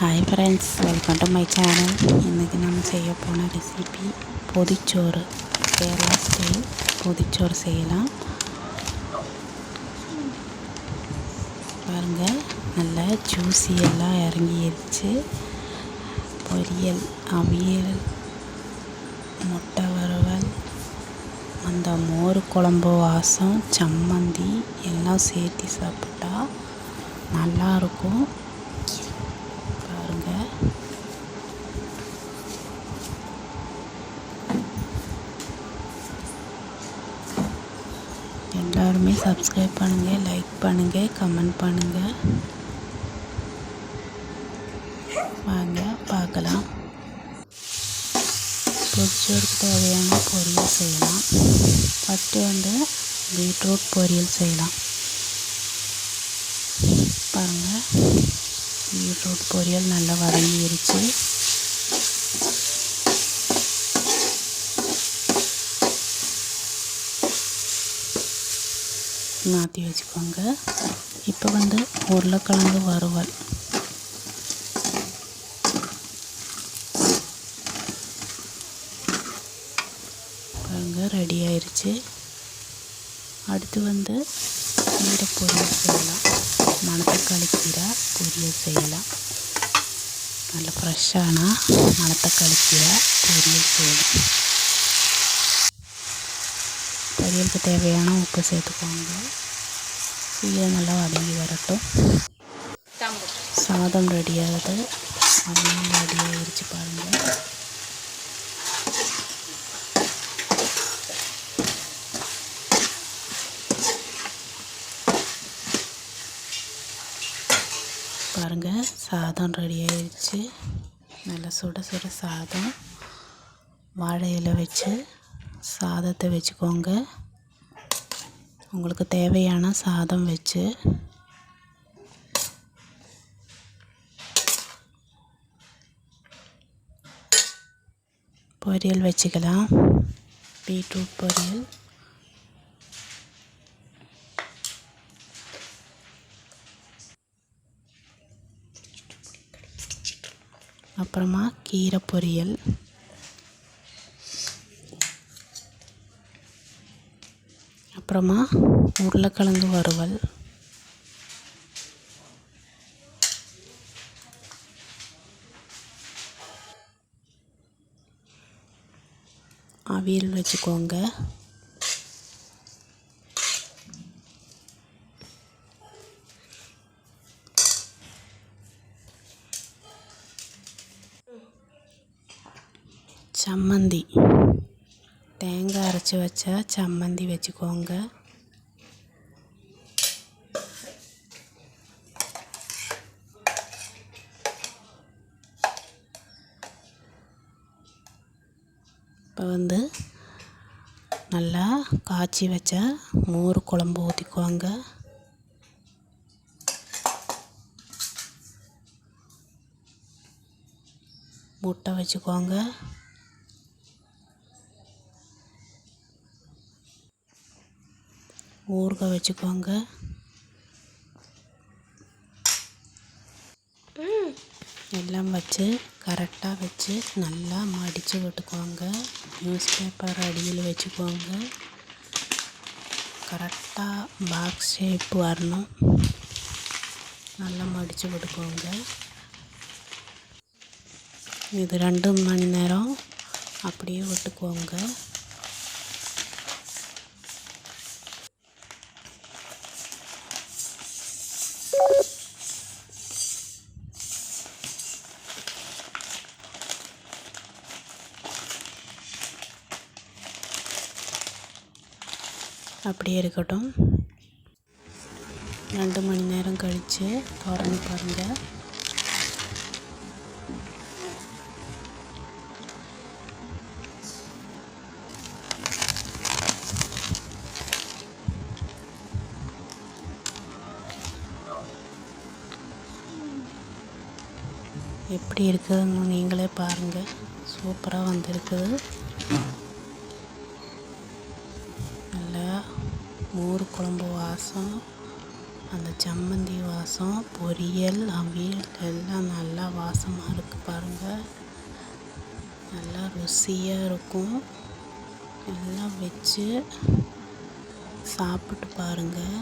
Hi friends welcome to my channel இன்றைக்கி நம்ம செய்ய போன ரெசிபி பொதிச்சோறு கேரளா ஸ்டைல் பொதிச்சோறு செய்யலாம் பாருங்கள் நல்லா ஜூஸி எல்லாம் இறங்கிருச்சு பொரியல் அவியல் முட்டை வறுவல் அந்த மோர் குழம்பு வாசம் சம்மந்தி எல்லாம் சேர்த்து சாப்பிட்டா நல்லாயிருக்கும் பாருங்கள் எல்லாருமே சப்ஸ்கிரைப் பண்ணுங்கள் லைக் பண்ணுங்கள் கமெண்ட் பண்ணுங்கள் வாங்க பார்க்கலாம். பொரிச்சோருக்கு தேவையான பொரியல் செய்யலாம். ஃபஸ்ட்டு வந்து பீட்ரூட் பொரியல் செய்யலாம். பாருங்கள் பீட்ரூட் பொரியல் நல்லா வதங்கிருச்சு. மாற்றி வச்சுக்கோங்க. இப்போ வந்து உருளைக்கிழங்கு வறுவல். பாருங்க ரெடி ஆயிடுச்சு அடுத்து வந்து கீரை பொரியல் செய்யலாம். மணத்தக்காளி கீரை பொரியல் செய்யலாம். நல்ல ஃப்ரெஷ்ஷான மணத்தக்காளி கீரை பொரியல் செய்யலாம். பொரியலுக்கு தேவையான உப்பு சேர்த்துக்கோங்க. கீரை நல்லா வதங்கி வரட்டும். சாதம் ரெடி ஆகுது. அதுவும் ரெடி பாருங்கள் பாருங்கள் சாதம் ரெடி ஆயிடுச்சு நல்லா சுட சுட சாதம் வாழை இலை வச்சு சாதத்தை வச்சுக்கோங்க. உங்களுக்கு தேவையான சாதம் வச்சு. பொரியல் வச்சுக்கலாம். பீட்ரூட் பொரியல். அப்புறமா கீரை பொரியல். அப்புறமா உருளைக்கிழங்கு வறுவல். அவியல் வச்சுக்கோங்க. சம்மந்தி. தேங்காய் அரைச்சி வச்சா சம்மந்தி வச்சுக்கோங்க. இப்போ வந்து நல்லா காய்ச்சி வச்ச மோர் குழம்பு ஊற்றிக்குவாங்க முட்டை வச்சுக்கோங்க. ஊறுக வச்சுக்கோங்க. எல்லாம் வச்சு கரெக்டாக வச்சு நல்லா மடித்து விட்டுக்கோங்க. நியூஸ் பேப்பர் அடியில் வச்சுக்கோங்க. கரெக்டாக பாக்ஸ் ஷேப் வரணும். நல்லா மடித்து விட்டுக்கோங்க. இது ரெண்டு மணி நேரம் அப்படியே விட்டுக்கோங்க. அப்படியே இருக்கட்டும். ரெண்டு மணி நேரம் கழித்து திறந்து பாருங்கள் எப்படி இருக்குதுன்னு நீங்களே பாருங்கள் சூப்பராக வந்திருக்குது. மோர் குழம்பு வாசம் அந்த சம்மந்தி வாசம் பொரியல் அவியல் எல்லாம் நல்லா வாசமாக இருக்குது பாருங்கள் நல்லா ருசியாக இருக்கும். எல்லாம் வச்சு சாப்பிட்டு பாருங்கள்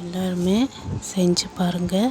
எல்லாருமே செஞ்சு பாருங்கள்